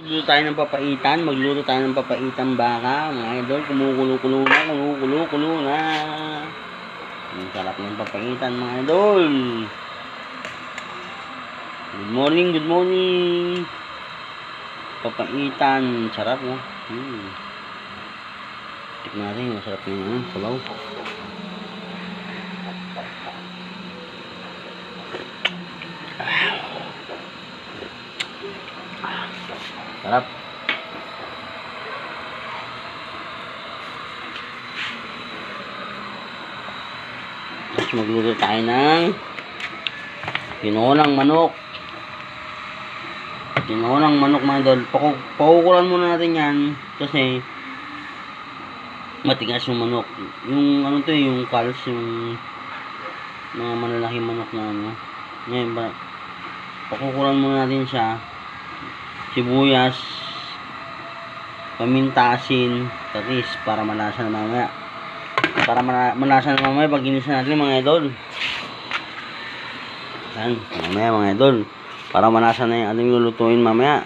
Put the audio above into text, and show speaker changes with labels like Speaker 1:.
Speaker 1: Magluto tayo ng papaitan, magluto tayo ng papaitan baka, mga idol, kumukulo-kulo na, kumukulo-kulo na. Ang sarap ng papaitan, mga idol. Good morning, good morning. Papaitan, sarap no? Hmm. Tikman natin, masarap yung ano, sabaw. Sarap. Tapos magluto tayo ng pinulang manok. Pinulang manok mga idol. Paku- Pakukulan muna natin yan kasi matigas yung manok. Yung ano to eh, yung calls, yung mga malalaking manok na ano. Ngayon ba, pakukulan muna natin siya sibuyas, paminta, asin, tatis para malasa na mamaya. Para mala- malasa na mamaya pag ginisa natin mga idol. Yan, mamaya mga idol. Para malasa na yung ating lulutuin mamaya.